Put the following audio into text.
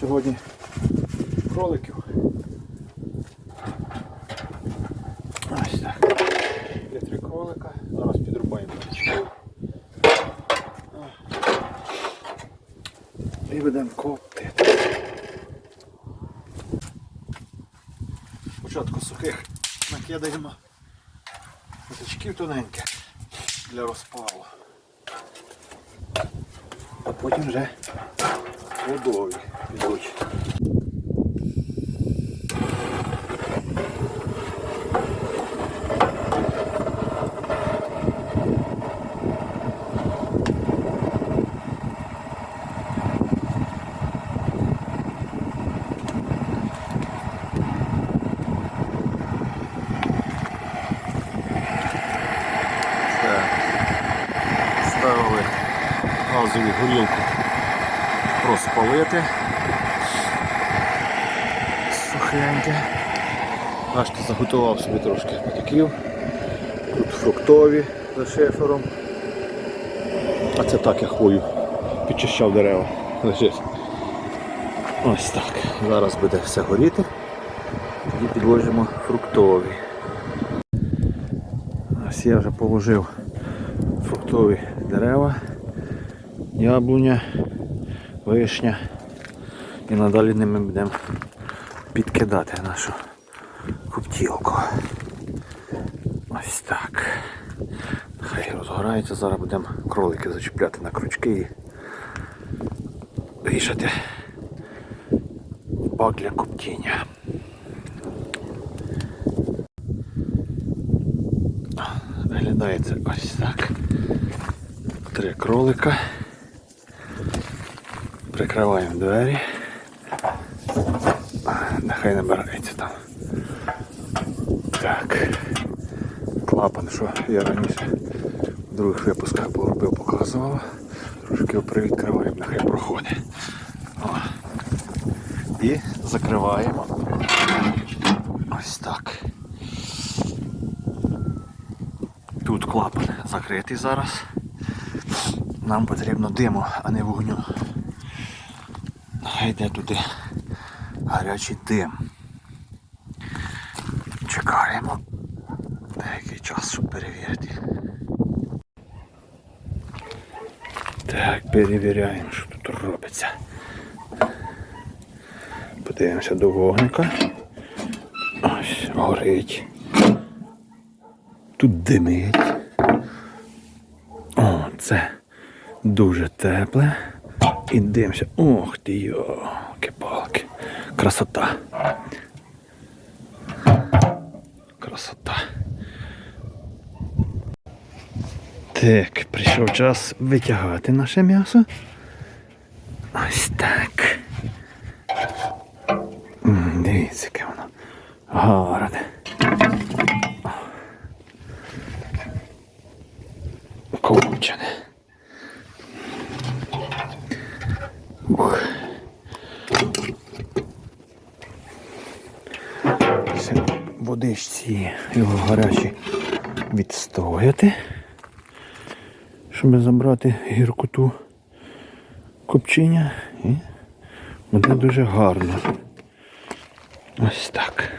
сьогодні кроликів. Ось так. Є три кролика. Зараз підрубаємо. І будемо коптити. Спочатку сухих накидаємо патичків тоненьких для розпалу. А потім вже водові йдуть. Газову горілку розпалити. Сухеньке. Бачите, заготував собі трошки патиків. Тут фруктові за шифером. А це так я хвою. Підчищав дерева. Лежить. Ось так. Зараз буде все горіти. Тоді підложимо фруктові. Ось я вже положив фруктові дерева, яблуня, вишня. І надалі ними будемо підкидати нашу куптілку. Ось так. Хай розгорається, зараз будемо кролики зачіпляти на крючки і вішати бак для коптіння. Виглядає це ось так. Три кролика. Прикриваємо двері. Нехай набирається там. Так. Клапан, що я раніше в других випусках поробив, показував. Трошки його привідкриваємо, нехай проходить. О. І закриваємо. Ось так. Тут клапан закритий зараз. Нам потрібно диму, а не вогню. Нехай йде туди гарячий дим. Чекаємо деякий час, щоб перевірити. Так, перевіряємо, що тут робиться. Подивимося до вогника. Ось, горить. Тут димить. О, це дуже тепле. І дивимося. Ох ти йоки палки Красота. Красота. Так, прийшов час витягати наше м'ясо. Ось так. Дивіться, яке воно гарне. Ковчене. Ух. Все, водичці його гарячі відстояти, щоб забрати гіркоту копчення і буде дуже гарно. Ось так.